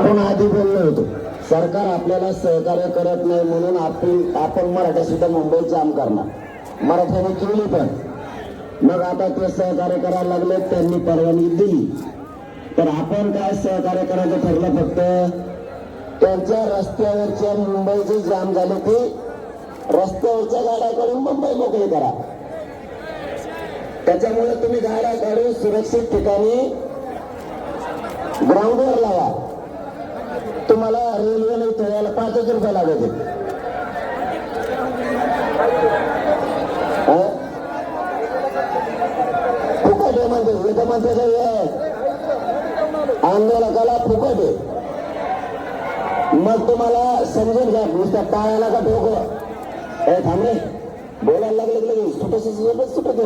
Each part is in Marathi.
आपण आधी बोललो होतो सरकार आपल्याला सहकार्य करत नाही म्हणून आपण आपण मराठा सुद्धा मुंबईत जाम करणार. मराठ्याने केली पण. मग आता ते सहकार्य करायला लागले त्यांनी परवानगी दिली. तर आपण काय सहकार्य करायचं ठरलं फक्त त्यांच्या रस्त्यावरच्या मुंबईचे जाम झाले की रस्त्यावरच्या गाड्या करून मुंबई मोकळी करा. त्याच्यामुळे तुम्ही गाड्या काढून सुरक्षित ठिकाणी ग्राउंडवर लावा. तुम्हाला रेल्वे नाही ठेवायला पाचच रुपये लागत फुकट आहे म्हणजे इथं म्हणते आंदोलकाला फुकट. आहे मग तुम्हाला समजून घ्या नुसत्या टाळायला का डोकं? ए थांबले बोलायला लागले की लगेच. सुटत सुटत सुटत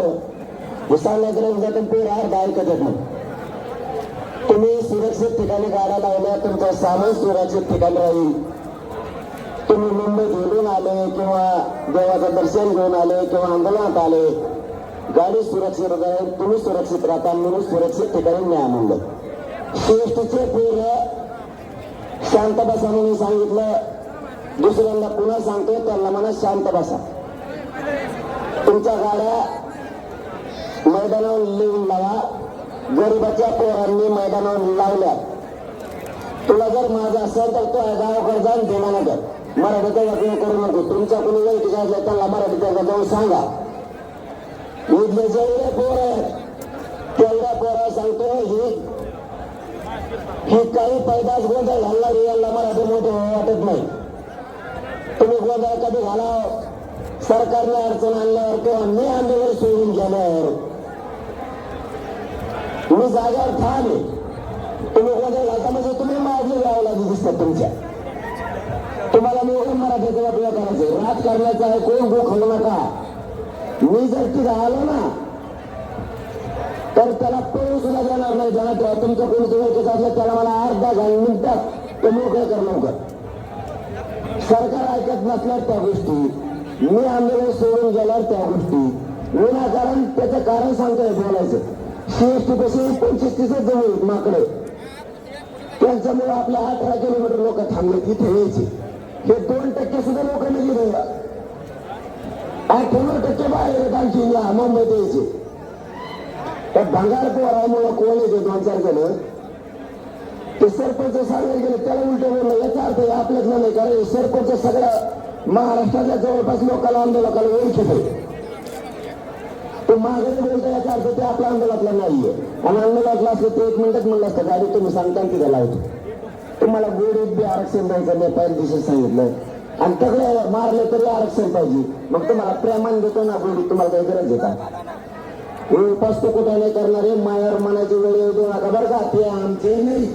सांगायचं जातं ते राहत ऐकत येत तुम्ही सुरक्षित ठिकाणी गाड्या लावल्या तुमचं सामान सुरक्षित ठिकाणी राहील. तुम्ही मुंबईत हिंडून आले किंवा देवाचं दर्शन घेऊन आले किंवा आंदोलनात आले गाडी सुरक्षित राहील तुम्ही सुरक्षित राहता म्हणून सुरक्षित ठिकाणी न्याय म्हणलं सीएसटीचे पूर्ण शांत बसा म्हणून सांगितलं. दुसऱ्यांदा पुन्हा सांगतो त्यांना म्हणा शांत बसा. तुमच्या गाड्या मैदानावर लिहून लावा. गरिबाच्या पोरांनी मैदानावर लावल्या. तुला जर माझं असेल तर तो गावाकडे जाऊन देणार नगर मराठीचा वापर करू नको. तुमच्या कोणी वैयक्तिक असलं त्याला मराठीचा जाऊन सांगा. इथले जेवढे पोर आहेत तेवढ्या पोरा सांगतो ही ही काही पैदास गोंधळ घालणारी यांना मराठी मोठे वाटत नाही. तुम्ही गोंधळ कधी घालाव? सरकारने अडचण आणल्यावर किंवा मी आंदोलन सोडून गेल्यावर मी जागेवर ठाम तुम्ही एखाद्या घालता म्हणजे तुम्ही मागणी लावला दिसतात तुमच्या. तुम्हाला मी एवढं मराठीचा वाटलं करायचं राज राजकारणाचा आहे कोण गो नका. मी जर तिथे आलो ना तर त्याला पळू सुद्धा देणार नाही. ज्याला तेव्हा तुमचं कोणतं ओळखीचं असलं त्याला मला अर्धा घालून मिनिटात ते मोकळं कर लवकर. सरकार ऐकत नसल्यावर त्या गोष्टी. मी आंदोलन सोडून गेल्यावर त्या गोष्टी. विनाकारण त्याचं कारण सांगतोय बोलायचं. सीएसटी पाशी पंचवीस तीस जवळ माकडे त्यांच्यामुळे आपल्या अठरा किलोमीटर लोक थांबले तिथे यायचे. हे दोन टक्के सुद्धा लोक नाही. गेले अठ्ठ्याण्णव टक्के बाहेर आहेत आणखी या मुंबईत यायचे. त्या भंगार पोरामुळे कोण येते दोन चार जण. ते सरपंच सांगायला गेले त्याला उलट बोललं याचा अर्थ हे आपल्यातलं नाही कारण सरपंच सगळ्या महाराष्ट्रातल्या जवळपास लोकांना आंदोलकाला ओळखीत आहे तो मागे बोलतो याचा अर्थ ते आपल्या आंदोलनातला नाहीये. आणि आंदोलनातला असलं ते एक मिनिटच म्हणलं असतं गाडी तुम्ही सांगता आणि तिथे लावतो तुम्हाला गोडीत बी आरक्षण द्यायचं नाही पहिल्या दिवशी सांगितलं. आणि सगळे मारले तरी आरक्षण पाहिजे. मग तुम्हाला प्रेमान देतो ना गोडी तुम्हाला काही गरज आहे का? हे उपास तो कुठे नाही करणारे मायावर म्हणायची वेळ येऊ देऊ नका बरं का? ते आमचे नाही.